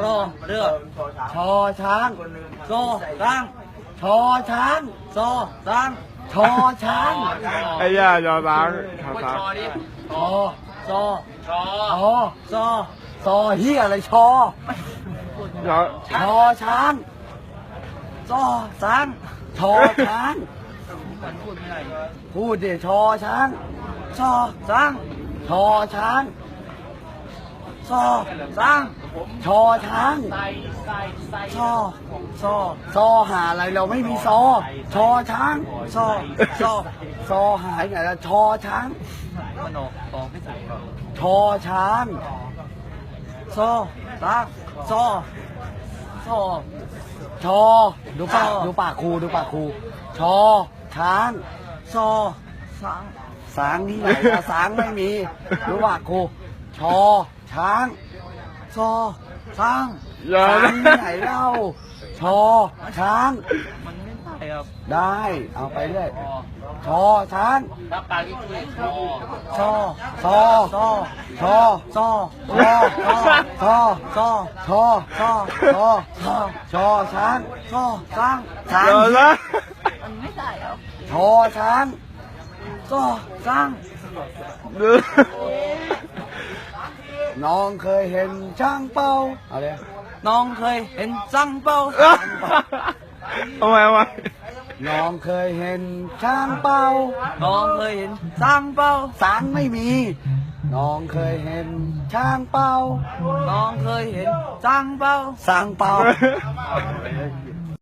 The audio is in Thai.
รอเรือชอช้างโซตั้งชอช้างโซตั้งชอช้างไอ้ย่าจอช้างชอช้างชอโซชอโซซอเฮียอะไรชอชอชอช้างโซตั้งชอช้างมันพูดไม่ได้พูดดิชอช้างโซตั้งชอช้างโซตั้ง ชอช้างโซโซซอหาอะไรเราไม่มีซอ ชอช้างโซโซซอหายไงล่ะชอช้างมันออกออกไม่ถูกครับชอช้างโซตั้งโซโซชอดูปากชอดูปากครูดูปากครูชอช้างโซสังสางที่ไหนอะสางไม่มีดูปากครูชอช้าง โซตั้งอย่าสางนะที่ไหนเล่าชอช้าง มันไม่ได้ครับได้ เอาไปเรื่อยชอช้างถ้าปากที่คุยโซซอโซชอโซชอชอโซชอชอชอชอชอช้างโซตั้งช้างชอช้างมันไม่ได้ครับชอช้างโซตั้ง น้องเคยเห็นช้างเป้าเอาเลยน้องเคยเห็นจังเป้าเอาไว้เอาไว้น้องเคยเห็นช้างเป้าน้องเคยเห็นจังเป้าสางไม่มี น้องเคยเห็นช้างเป้าน้องเคยเห็นจังเป้าสางเป้า